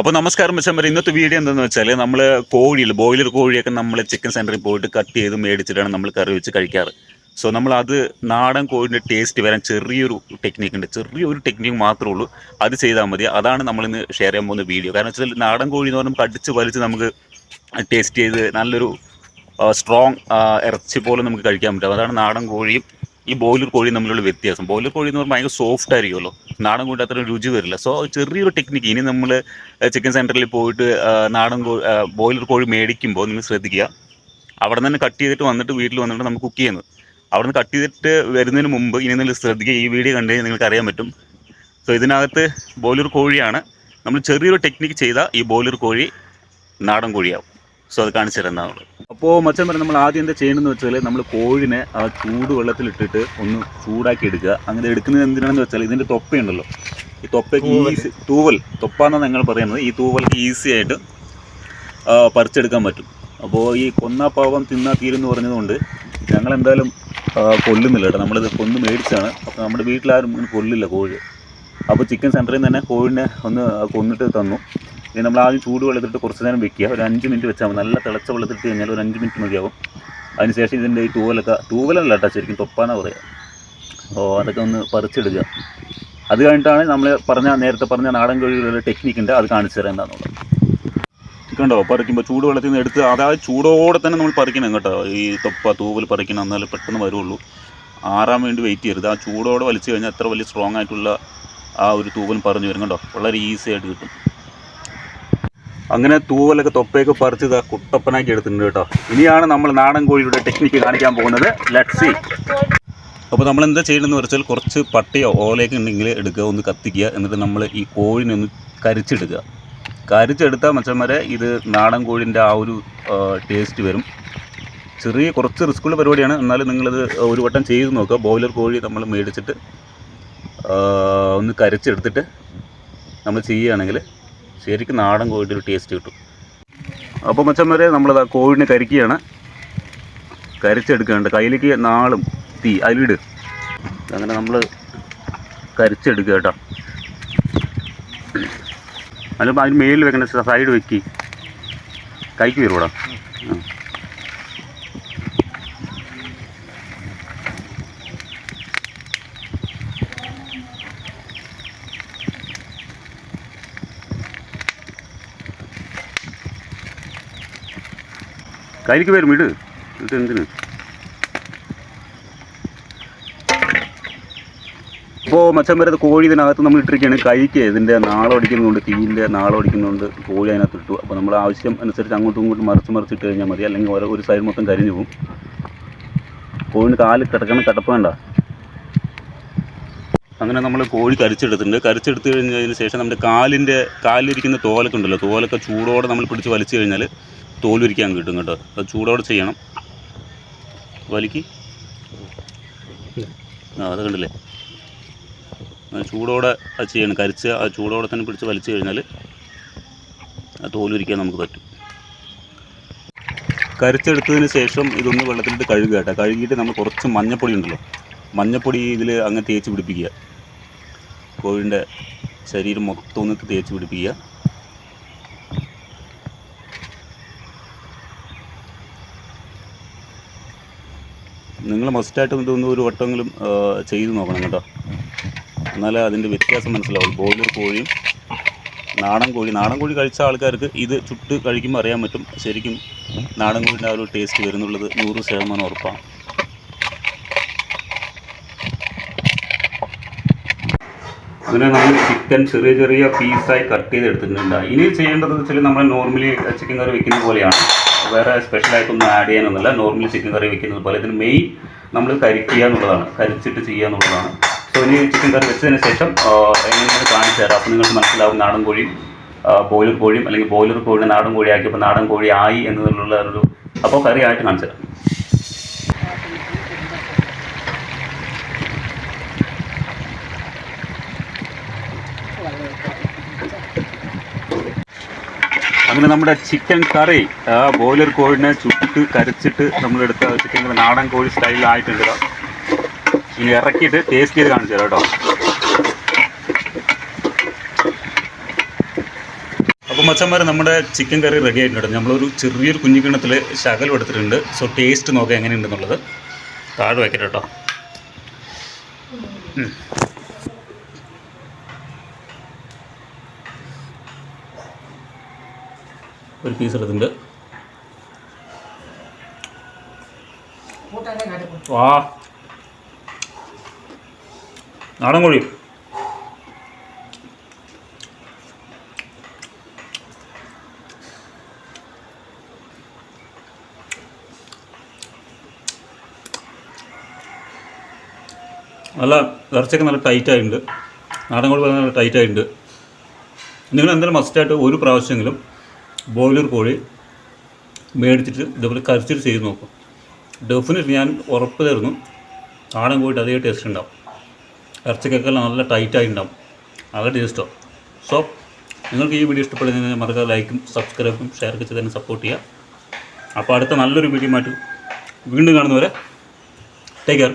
അപ്പോൾ നമസ്കാരം വെച്ചാൽ ഇന്നത്തെ വീഡിയോ എന്താണെന്ന് വെച്ചാൽ നമ്മൾ കോഴിയിൽ ബോയിലർ കോഴിയൊക്കെ നമ്മൾ ചിക്കൻ സെന്ററിൽ പോയിട്ട് കട്ട് ചെയ്ത് മേടിച്ചിട്ടാണ് നമ്മൾ കറി വെച്ച് കഴിക്കാറ്. സോ നമ്മൾ അത് നാടൻ കോഴിന്റെ ടേസ്റ്റ് വരാൻ ചെറിയൊരു ടെക്നിക്ക് ഉണ്ട്. ചെറിയൊരു ടെക്നിക്ക് മാത്രമേ ഉള്ളൂ. അത് ചെയ്താൽ മതി. അതാണ് നമ്മളിന്ന് ഷെയർ ചെയ്യാൻ പോകുന്ന വീഡിയോ കാരണം വെച്ചാൽ നാടൻ കോഴി എന്ന് പറഞ്ഞാൽ കടിച്ച് വലിച്ച് നമുക്ക് ടേസ്റ്റ് ചെയ്ത് നല്ലൊരു സ്ട്രോങ് ഇറച്ചി പോലെ നമുക്ക് കഴിക്കാൻ പറ്റും. അതാണ് നാടൻ കോഴിയും ഈ ബോയിലർ കോഴി തമ്മിലുള്ള വ്യത്യാസം. ബോയിലർ കോഴി എന്ന് പറഞ്ഞാൽ ഭയങ്കര സോഫ്റ്റ് ആയിരിക്കുമല്ലോ. നാടൻ കോഴി അത്ര രുചി വരില്ല. സോ ചെറിയൊരു ടെക്നിക്ക് ഇനി നമ്മൾ ചിക്കൻ സെന്ററിൽ പോയിട്ട് നാടൻ കോഴി ബോയിലർ കോഴി മേടിക്കുമ്പോൾ നിങ്ങൾ ശ്രദ്ധിക്കുക. അവിടെ നിന്ന് കട്ട് ചെയ്തിട്ട് വന്നിട്ട് വീട്ടിൽ വന്നിട്ട് നമുക്ക് കുക്ക് ചെയ്യുന്നത്. അവിടെ നിന്ന് കട്ട് ചെയ്തിട്ട് വരുന്നതിന് മുമ്പ് ഇനി നിങ്ങൾ ശ്രദ്ധിക്കുക. ഈ വീഡിയോ കണ്ടു നിങ്ങൾക്ക് അറിയാൻ പറ്റും. സോ ഇതിനകത്ത് ബോയിലർ കോഴിയാണ്. നമ്മൾ ചെറിയൊരു ടെക്നിക്ക് ചെയ്താൽ ഈ ബോയിലർ കോഴി നാടൻ കോഴിയാവും. സോ അത് കാണിച്ചു തരുന്നതാണ്. അപ്പോൾ മച്ചൻ പറഞ്ഞു നമ്മൾ ആദ്യം എന്താ ചെയ്യണമെന്ന് വെച്ചാൽ നമ്മൾ കോഴിനെ ആ ചൂട് വെള്ളത്തിലിട്ടിട്ട് ഒന്ന് ചൂടാക്കി എടുക്കുക. അങ്ങനെ എടുക്കുന്നത് എന്തിനാണെന്ന് വെച്ചാൽ ഇതിന്റെ തൊപ്പയുണ്ടല്ലോ. ഈ തൊപ്പയ്ക്ക് ഈസി തൂവൽ. തൊപ്പാന്നാണ് ഞങ്ങൾ പറയുന്നത്. ഈ തൂവൽക്ക് ഈസി ആയിട്ട് പറിച്ചെടുക്കാൻ പറ്റും. അപ്പോൾ ഈ കൊന്നാ പാവം തിന്നാ തീരെന്ന് പറഞ്ഞതുകൊണ്ട് ഞങ്ങൾ എന്തായാലും കൊല്ലുന്നില്ല കേട്ടോ. നമ്മളിത് കൊന്ന് മേടിച്ചാണ്. അപ്പോൾ നമ്മുടെ വീട്ടിലാരും ഇങ്ങനെ കൊല്ലില്ല കോഴി. അപ്പോൾ ചിക്കൻ സെന്ററിൽ നിന്ന് തന്നെ കോഴിനെ ഒന്ന് കൊന്നിട്ട് തന്നു. ഇനി നമ്മൾ ആദ്യം ചൂട് വെള്ളത്തിട്ട് കുറച്ച് നേരം വെക്കുക. ഒരു അഞ്ച് മിനിറ്റ് വെച്ചാൽ മതി. നല്ല തിളച്ച വെള്ളത്തിട്ട് കഴിഞ്ഞാൽ ഒരു അഞ്ച് മിനിറ്റ് മതിയാവും. അതിനുശേഷം ഇതിന്റെ ഈ തൂവലൊക്കെ തൂവലല്ല കേട്ടോ ശരിക്കും തൊപ്പാനാണ് പറയുക അപ്പോൾ അതൊക്കെ ഒന്ന് പറിച്ചെടുക്കുക. അത് കഴിഞ്ഞിട്ടാണ് നമ്മൾ പറഞ്ഞ നേരത്തെ പറഞ്ഞ നാടൻ കോഴികളുടെ ടെക്നിക്ക് ഉണ്ട്. അത് കാണിച്ചു തരാം എന്താണെന്നുള്ളത് കണ്ടോ? പറിക്കുമ്പോൾ ചൂട് വെള്ളത്തിൽ നിന്ന് എടുത്ത് അതായത് ചൂടോടെ തന്നെ നമ്മൾ പറിക്കണം കേട്ടോ. ഈ തൊപ്പ തൂവൽ പറിക്കണം എന്നാലും പെട്ടെന്ന് വരുള്ളൂ. ആറാൻ വേണ്ടി വെയിറ്റ് ചെയ്യരുത്. ആ ചൂടോടെ വലിച്ചു കഴിഞ്ഞാൽ അത്ര വലിയ സ്ട്രോങ് ആയിട്ടുള്ള ആ ഒരു തൂവൽ പറഞ്ഞു വരും. കേട്ടോ വളരെ ഈസി ആയിട്ട് കിട്ടും. അങ്ങനെ തൂവലൊക്കെ തൊപ്പയൊക്കെ പറിച്ച് ഇതാ കുട്ടപ്പനാക്കി എടുത്തിട്ടുണ്ട് കേട്ടോ. ഇനിയാണ് നമ്മൾ നാടൻ കോഴിയുടെ ടെക്നിക്ക് കാണിക്കാൻ പോകുന്നത്. ലക്സി അപ്പോൾ നമ്മൾ എന്താ ചെയ്യണമെന്ന് വെച്ചാൽ കുറച്ച് പട്ടിയോ ഓലയൊക്കെ ഉണ്ടെങ്കിൽ എടുക്കുക ഒന്ന് കത്തിക്കുക. എന്നിട്ട് നമ്മൾ ഈ കോഴിനെ ഒന്ന് കരിച്ചെടുക്കുക. കരിച്ചെടുത്താൽ മച്ചന്മാരെ ഇത് നാടൻ കോഴിന്റെ ആ ഒരു ടേസ്റ്റ് വരും. ചെറിയ കുറച്ച് റിസ്ക്കുള്ള പരിപാടിയാണ്. എന്നാലും നിങ്ങളിത് ഒരു വട്ടം ചെയ്ത് നോക്കുക. ബോയിലർ കോഴി നമ്മൾ മേടിച്ചിട്ട് ഒന്ന് കരിച്ചെടുത്തിട്ട് നമ്മൾ ചെയ്യുകയാണെങ്കിൽ ശരിക്കും നാടൻ കോഴിയുടെ ഒരു ടേസ്റ്റ് കിട്ടും. അപ്പോൾ മച്ചന്മാരെ നമ്മളത് ആ കോഴിനെ കരിക്കുകയാണ്. കരിച്ചെടുക്കുന്നുണ്ട് കയ്യിലേക്ക് നാളും തീ അതിലിട്. അങ്ങനെ നമ്മൾ കരിച്ചെടുക്കുക കേട്ടോ. അതിലിപ്പോൾ അതിന് മേലിൽ വെക്കണ സൈഡ് വെക്കി. കൈക്ക് വരുകൂടാ കയ്യിലേക്ക് വരും ഇട് ഇട്ട് എന്തിന്? ഇപ്പോൾ മച്ചം വരുന്നത് കോഴി ഇതിനകത്ത് നമ്മൾ ഇട്ടിരിക്കുകയാണ്. കൈക്ക് ഇതിന്റെ നാളോടിക്കുന്നതുകൊണ്ട് തീയിന്റെ നാളോടിക്കുന്നതുകൊണ്ട് കോഴി അതിനകത്ത് ഇട്ടു. അപ്പോൾ നമ്മൾ ആവശ്യം അനുസരിച്ച് അങ്ങോട്ടും ഇങ്ങോട്ടും മറിച്ച് മറിച്ച് ഇട്ട് കഴിഞ്ഞാൽ മതി. അല്ലെങ്കിൽ ഓരോ ഒരു സൈഡ് മൊത്തം കരിഞ്ഞു പോകും. കോഴിന് കാൽ കിടക്കണം കിടപ്പ് വേണ്ട. അങ്ങനെ നമ്മൾ കോഴി കരിച്ചെടുത്തിട്ടുണ്ട്. കരിച്ചെടുത്ത് കഴിഞ്ഞതിന് ശേഷം നമ്മുടെ കാലിന്റെ കാലിലിരിക്കുന്ന തോലൊക്കെ ഉണ്ടല്ലോ. തോലൊക്കെ ചൂടോടെ നമ്മൾ പിടിച്ച് വലിച്ചു കഴിഞ്ഞാൽ തോലുരിക്കാൻ കിട്ടും കേട്ടോ. അത് ചൂടോടെ ചെയ്യണം. വലിക്ക്. ആ അത് കണ്ടില്ലേ? ചൂടോടെ അത് ചെയ്യണം. കരിച്ച് ആ ചൂടോടെ തന്നെ പിടിച്ച് വലിച്ചു കഴിഞ്ഞാൽ ആ തോലുരിക്കാൻ നമുക്ക് പറ്റും. കരിച്ചെടുത്തതിന് ശേഷം ഇതൊന്ന് വെള്ളത്തിലിട്ട് കഴുകുക കേട്ടോ. കഴുകിയിട്ട് നമ്മൾ കുറച്ച് മഞ്ഞപ്പൊടി ഉണ്ടല്ലോ. മഞ്ഞപ്പൊടി ഇതിൽ അങ്ങ് തേച്ച് പിടിപ്പിക്കുക. കോഴിന്റെ ശരീരം മൊത്തം ഒന്ന് തേച്ച് പിടിപ്പിക്കുക. നിങ്ങൾ മസ്റ്റായിട്ടും ഇതൊന്നും ഒരു വട്ടമെങ്കിലും ചെയ്ത് നോക്കണം കേട്ടോ. എന്നാലേ അതിന്റെ വ്യത്യാസം മനസ്സിലാവും ബോയിലർ കോഴിയും നാടൻ കോഴി നാടൻ കോഴി കഴിച്ച ആൾക്കാർക്ക് ഇത് ചുട്ട് കഴിക്കുമ്പോൾ അറിയാൻ പറ്റും. ശരിക്കും നാടൻ കോഴിന്റെ ആ ഒരു ടേസ്റ്റ് വരുന്നുള്ളത് നൂറ് ശതമാനം ഉറപ്പാണ്. അങ്ങനെ നമ്മൾ ചിക്കൻ ചെറിയ ചെറിയ പീസായി കട്ട് ചെയ്ത് എടുത്തിട്ടുണ്ട് ഇനി ചെയ്യേണ്ടത് വെച്ചാൽ നമ്മൾ നോർമലി ചിക്കൻ കറി വെക്കുന്ന പോലെയാണ്. വേറെ സ്പെഷ്യലായിട്ടൊന്നും ആഡ് ചെയ്യാനൊന്നുമില്ല. നോർമൽ ചിക്കൻ കറി വെക്കുന്നത് പോലെ ഇതിന് മെയിൻ നമ്മൾ കരിക്കുക എന്നുള്ളതാണ്. കരിച്ചിട്ട് ചെയ്യുക എന്നുള്ളതാണ്. സോ ഇനി ചിക്കൻ കറി വെച്ചതിന് ശേഷം എങ്ങനെയാണ് കാണിച്ചു തരാം. അപ്പോൾ നിങ്ങൾക്ക് മനസ്സിലാവും നാടൻ കോഴിയും ബോയിലർ കോഴിയും അല്ലെങ്കിൽ ബോയിലർ കോഴിനെ നാടൻ കോഴിയാക്കിയപ്പോൾ നാടൻ കോഴി ആയി എന്നതിലുള്ള ഒരു അപ്പോൾ കറി ആയിട്ട് കാണിച്ചു തരാം. അങ്ങനെ നമ്മുടെ ചിക്കൻ കറി ആ ബോയിലർ കോഴിനെ ചുട്ട് കരിച്ചിട്ട് നമ്മളെടുത്ത ചിക്കൻ കറി നാടൻ കോഴി സ്റ്റൈലായിട്ടുണ്ട് ഇനി ഇറക്കിയിട്ട് ടേസ്റ്റ് ചെയ്ത് കാണിച്ചു തരാം കേട്ടോ അപ്പോൾ മച്ചന്മാർ നമ്മുടെ ചിക്കൻ കറി റെഡി ആയിട്ടുണ്ട്. നമ്മളൊരു ചെറിയൊരു കുഞ്ഞിക്കിണത്തിൽ ശകലം എടുത്തിട്ടുണ്ട്. സോ ടേസ്റ്റ് നോക്കാം എങ്ങനെയുണ്ടെന്നുള്ളത്. താഴെ വയ്ക്കട്ടെ കേട്ടോ ഒരു പീസ് എടുത്തിട്ടുണ്ട്. വാ. നാടൻ കോഴി. നല്ല ഇറച്ചിയൊക്കെ നല്ല ടൈറ്റായിട്ടുണ്ട് നാടൻ കോഴി നല്ല ടൈറ്റായിട്ടുണ്ട് നിങ്ങൾ എന്തായാലും മസ്റ്റായിട്ട് ഒരു പ്രാവശ്യമെങ്കിലും ബോയിലർ കോഴി മേടിച്ചിട്ട് ഇതേപോലെ കരച്ചിട്ട് ചെയ്ത് നോക്കും. ഡെഫിനറ്റ് ഞാൻ ഉറപ്പ് തരുന്നു നാടൻ കോഴിട്ട് അതേ ടേസ്റ്റ് ഉണ്ടാവും. ഇറച്ചിക്കൊക്കെ നല്ല ടൈറ്റായി ഉണ്ടാവും. നല്ല ടേസ്റ്റോ സോ നിങ്ങൾക്ക് ഈ വീഡിയോ ഇഷ്ടപ്പെടുന്നതിന് മറക്കാതെ ലൈക്കും സബ്സ്ക്രൈബും ഷെയർ ഒക്കെ ചെയ്ത് തന്നെ സപ്പോർട്ട് ചെയ്യുക. അപ്പോൾ അടുത്ത നല്ലൊരു വീഡിയോ വീണ്ടും കാണുന്നവരെ ടേക്ക് കെയർ